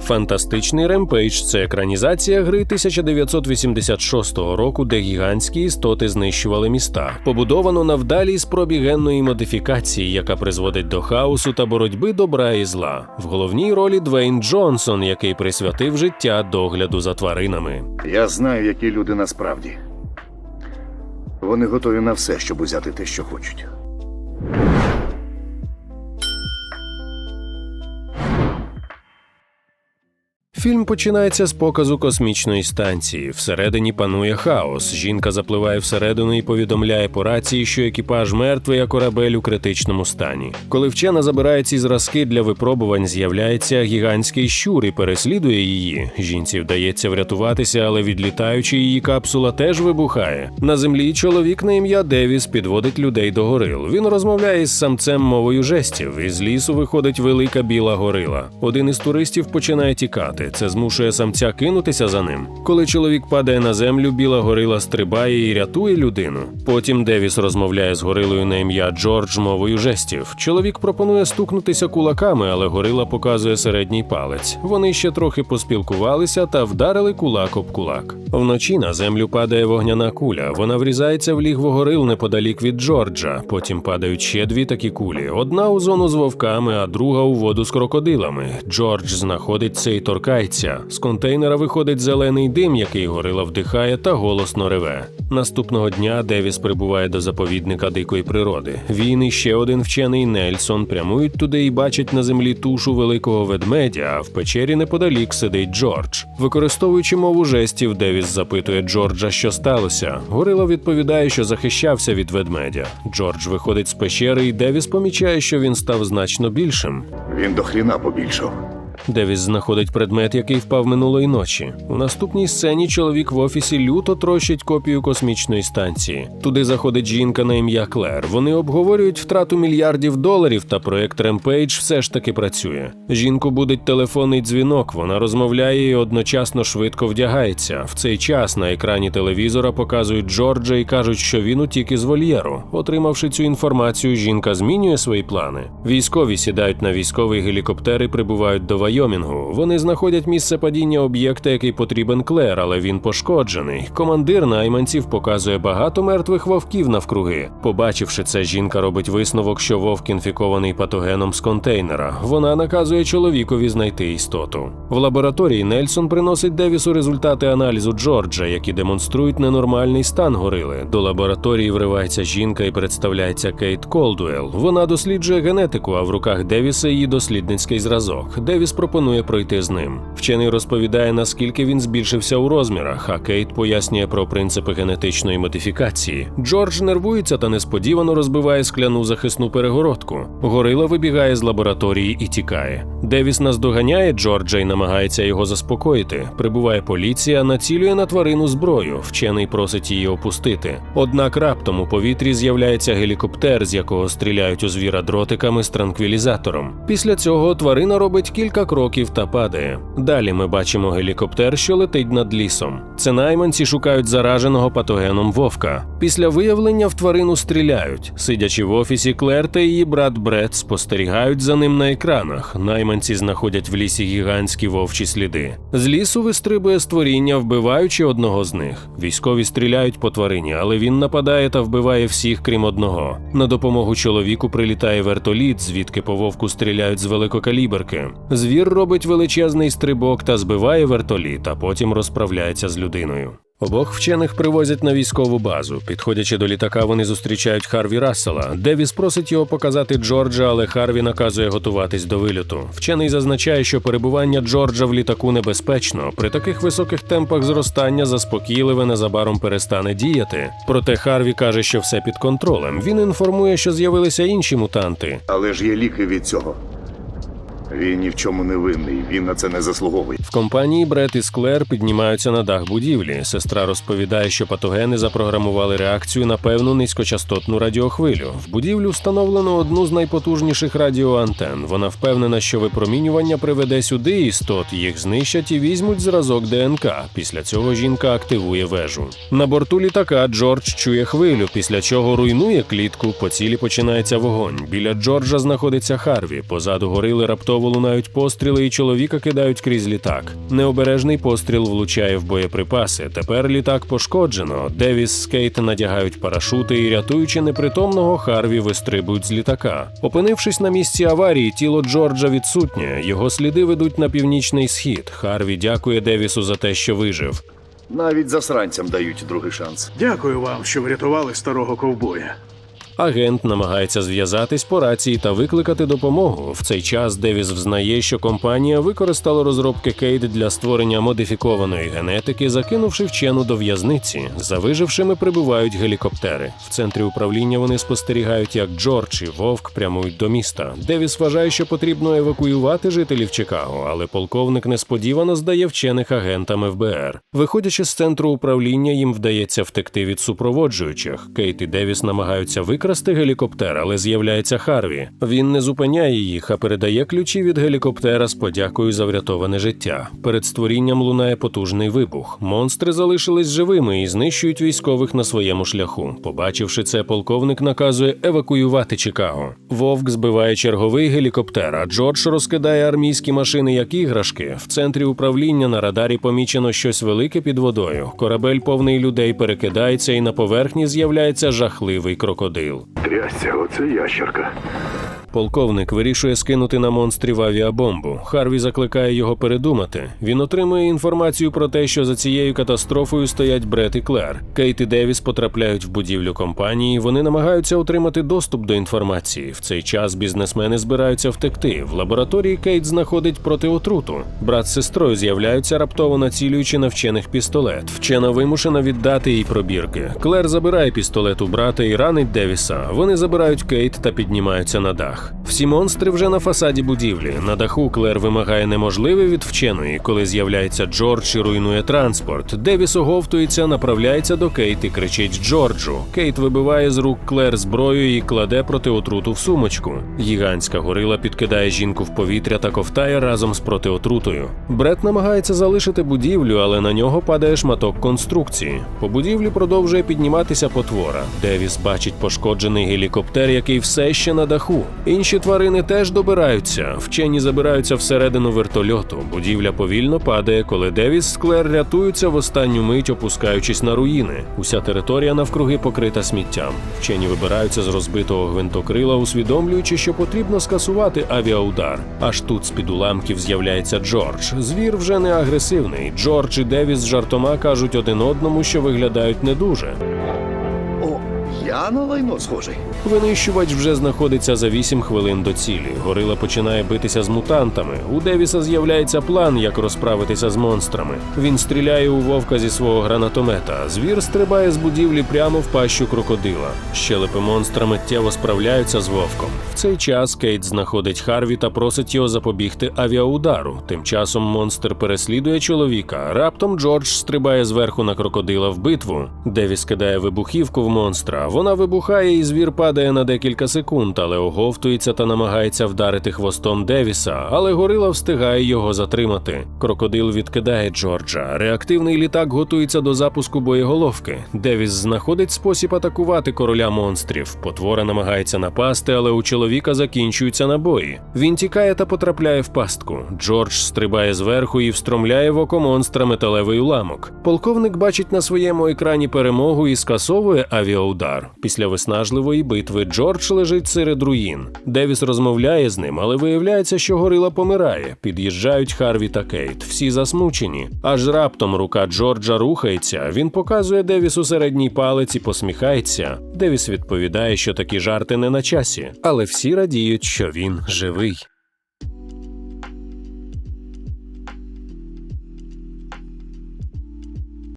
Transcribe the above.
Фантастичний ремпейдж це екранізація гри 1986 року, де гігантські істоти знищували міста. Побудовано на вдалій спробі генної модифікації, яка призводить до хаосу та боротьби добра і зла. В головній ролі Двейн Джонсон, який присвятив життя догляду за тваринами. Я знаю, які люди насправді. Вони готові на все, щоб узяти те, що хочуть. Фільм починається з показу космічної станції. Всередині панує хаос. Жінка запливає всередину і повідомляє по рації, що екіпаж мертвий, а корабель у критичному стані. Коли вчена забирає ці зразки для випробувань, з'являється гігантський щур і переслідує її. Жінці вдається врятуватися, але відлітаючи, її капсула теж вибухає. На землі чоловік на ім'я Девіс підводить людей до горил. Він розмовляє з самцем мовою жестів. Із лісу виходить велика біла горила. Один із туристів починає тікати. Це змушує самця кинутися за ним. Коли чоловік падає на землю, біла горила стрибає і рятує людину. Потім Девіс розмовляє з горилою на ім'я Джордж мовою жестів. Чоловік пропонує стукнутися кулаками, але горила показує середній палець. Вони ще трохи поспілкувалися та вдарили кулак об кулак. Вночі на землю падає вогняна куля. Вона врізається в лігво горил неподалік від Джорджа. Потім падають ще дві такі кулі: одна у зону з вовками, а друга у воду з крокодилами. Джордж знаходить це і торкається. З контейнера виходить зелений дим, який горила вдихає та голосно реве. Наступного дня Девіс прибуває до заповідника дикої природи. Він і ще один вчений Нельсон прямують туди і бачать на землі тушу великого ведмедя, а в печері неподалік сидить Джордж. Використовуючи мову жестів, Девіс запитує Джорджа, що сталося. Горила відповідає, що захищався від ведмедя. Джордж виходить з печери, і Девіс помічає, що він став значно більшим. Він до хріна побільшав. Девіс знаходить предмет, який впав минулої ночі. У наступній сцені чоловік в офісі люто трощить копію космічної станції. Туди заходить жінка на ім'я Клер. Вони обговорюють втрату мільярдів доларів, та проект Ремпейдж все ж таки працює. Жінку будить телефонний дзвінок. Вона розмовляє і одночасно швидко вдягається. В цей час на екрані телевізора показують Джорджа і кажуть, що він утік із вольєру. Отримавши цю інформацію, жінка змінює свої плани. Військові сідають на військовий гелікоптер і прибувають до Вайомінгу. Вони знаходять місце падіння об'єкта, який потрібен Клер, але він пошкоджений. Командир найманців показує багато мертвих вовків навкруги. Побачивши це, жінка робить висновок, що вовк інфікований патогеном з контейнера. Вона наказує чоловікові знайти істоту. В лабораторії Нельсон приносить Девісу результати аналізу Джорджа, які демонструють ненормальний стан горили. До лабораторії вривається жінка і представляється Кейт Колдуел. Вона досліджує генетику, а в руках Девіса її дослідницький зразок. Девіс пропонує пройти з ним. Вчений розповідає, наскільки він збільшився у розмірах, а Кейт пояснює про принципи генетичної модифікації. Джордж нервується та несподівано розбиває скляну захисну перегородку. Горила вибігає з лабораторії і тікає. Девіс наздоганяє Джорджа і намагається його заспокоїти. Прибуває поліція, націлює на тварину зброю. Вчений просить її опустити. Однак раптом у повітрі з'являється гелікоптер, з якого стріляють у звіра дротиками з транквілізатором. Після цього тварина робить кілька кроків та падає. Далі ми бачимо гелікоптер, що летить над лісом. Це найманці шукають зараженого патогеном вовка. Після виявлення в тварину стріляють. Сидячи в офісі, Клер та її брат Бред спостерігають за ним на екранах. Найманці знаходять в лісі гігантські вовчі сліди. З лісу вистрибує створіння, вбиваючи одного з них. Військові стріляють по тварині, але він нападає та вбиває всіх, крім одного. На допомогу чоловіку прилітає вертоліт, звідки по вовку стріляють з великокаліберки. Звір робить величезний стрибок та збиває вертоліт, а потім розправляється з людиною. Обох вчених привозять на військову базу. Підходячи до літака, вони зустрічають Харві Рассела. Девіс просить його показати Джорджа, але Харві наказує готуватись до вильоту. Вчений зазначає, що перебування Джорджа в літаку небезпечно. При таких високих темпах зростання заспокійливе незабаром перестане діяти. Проте Харві каже, що все під контролем. Він інформує, що з'явилися інші мутанти. Але ж є ліки від цього. Він ні в чому не винний, він на це не заслуговує. В компанії Бред і Склер піднімаються на дах будівлі. Сестра розповідає, що патогени запрограмували реакцію на певну низькочастотну радіохвилю. В будівлю встановлено одну з найпотужніших радіоантен. Вона впевнена, що випромінювання приведе сюди істот, їх знищать і візьмуть зразок ДНК. Після цього жінка активує вежу. На борту літака Джордж чує хвилю, після чого руйнує клітку. По цілі починається вогонь. Біля Джорджа знаходиться Харві. Позаду горили раптово раптово лунають постріли, і чоловіка кидають крізь літак. Необережний постріл влучає в боєприпаси. Тепер літак пошкоджено. Девіс з Кейт надягають парашути і, рятуючи непритомного, Харві вистрибують з літака. Опинившись на місці аварії, тіло Джорджа відсутнє. Його сліди ведуть на північний схід. Харві дякує Девісу за те, що вижив. Навіть засранцям дають другий шанс. Дякую вам, що врятували старого ковбоя. Агент намагається зв'язатись по рації та викликати допомогу. В цей час Девіс взнає, що компанія використала розробки Кейт для створення модифікованої генетики, закинувши вчену до в'язниці. За вижившими прибувають гелікоптери. В центрі управління вони спостерігають, як Джордж і Вовк прямують до міста. Девіс вважає, що потрібно евакуювати жителів Чикаго, але полковник несподівано здає вчених агентам ФБР. Виходячи з центру управління, їм вдається втекти від супроводжуючих. Кейт і Девіс намагаються викрасти гелікоптер, але з'являється Харві. Він не зупиняє їх, а передає ключі від гелікоптера з подякою за врятоване життя. Перед створінням лунає потужний вибух. Монстри залишились живими і знищують військових на своєму шляху. Побачивши це, полковник наказує евакуювати Чикаго. Вовк збиває черговий гелікоптер, а Джордж розкидає армійські машини як іграшки. В центрі управління на радарі помічено щось велике під водою. Корабель повний людей перекидається, і на поверхні з'являється жахливий крокодил. Трясся, оце ящерка. Полковник вирішує скинути на монстрів авіабомбу. Харві закликає його передумати. Він отримує інформацію про те, що за цією катастрофою стоять Бред і Клер. Кейт і Девіс потрапляють в будівлю компанії. Вони намагаються отримати доступ до інформації. В цей час бізнесмени збираються втекти. В лабораторії Кейт знаходить протиотруту. Брат з сестрою з'являються раптово націлюючи на вчених пістолет. Вчена вимушена віддати їй пробірки. Клер забирає пістолет у брата і ранить Девіса. Вони забирають Кейт та піднімаються на дах. Всі монстри вже на фасаді будівлі. На даху Клер вимагає неможливе від вченої, коли з'являється Джордж і руйнує транспорт. Девіс оговтується, направляється до Кейт і кричить Джорджу. Кейт вибиває з рук Клер зброю і кладе протиотруту в сумочку. Гігантська горила підкидає жінку в повітря та ковтає разом з протиотрутою. Бред намагається залишити будівлю, але на нього падає шматок конструкції. По будівлі продовжує підніматися потвора. Девіс бачить пошкоджений гелікоптер, який все ще на даху. Інші тварини теж добираються. Вчені забираються всередину вертольоту. Будівля повільно падає, коли Девіс з Клер рятуються в останню мить, опускаючись на руїни. Уся територія навкруги покрита сміттям. Вчені вибираються з розбитого гвинтокрила, усвідомлюючи, що потрібно скасувати авіаудар. Аж тут з під уламків з'являється Джордж. Звір вже не агресивний. Джордж і Девіс жартома кажуть один одному, що виглядають не дуже. Я на лайно схожий. Винищувач вже знаходиться за 8 хвилин до цілі. Горила починає битися з мутантами. У Девіса з'являється план, як розправитися з монстрами. Він стріляє у вовка зі свого гранатомета. Звір стрибає з будівлі прямо в пащу крокодила. Щелепи монстра миттєво справляються з вовком. В цей час Кейт знаходить Харві та просить його запобігти авіаудару. Тим часом монстр переслідує чоловіка. Раптом Джордж стрибає зверху на крокодила в битву. Девіс кидає вибухівку в монстра. Вона вибухає, і звір падає на декілька секунд, але оговтується та намагається вдарити хвостом Девіса, але горила встигає його затримати. Крокодил відкидає Джорджа. Реактивний літак готується до запуску боєголовки. Девіс знаходить спосіб атакувати короля монстрів. Потвора намагається напасти, але у чоловіка закінчуються набої. Він тікає та потрапляє в пастку. Джордж стрибає зверху і встромляє в око монстра металевий уламок. Полковник бачить на своєму екрані перемогу і скасовує авіаудар. Після виснажливої битви Джордж лежить серед руїн. Девіс розмовляє з ним, але виявляється, що горила помирає. Під'їжджають Харві та Кейт. Всі засмучені. Аж раптом рука Джорджа рухається. Він показує Девісу середній палець і посміхається. Девіс відповідає, що такі жарти не на часі, але всі радіють, що він живий.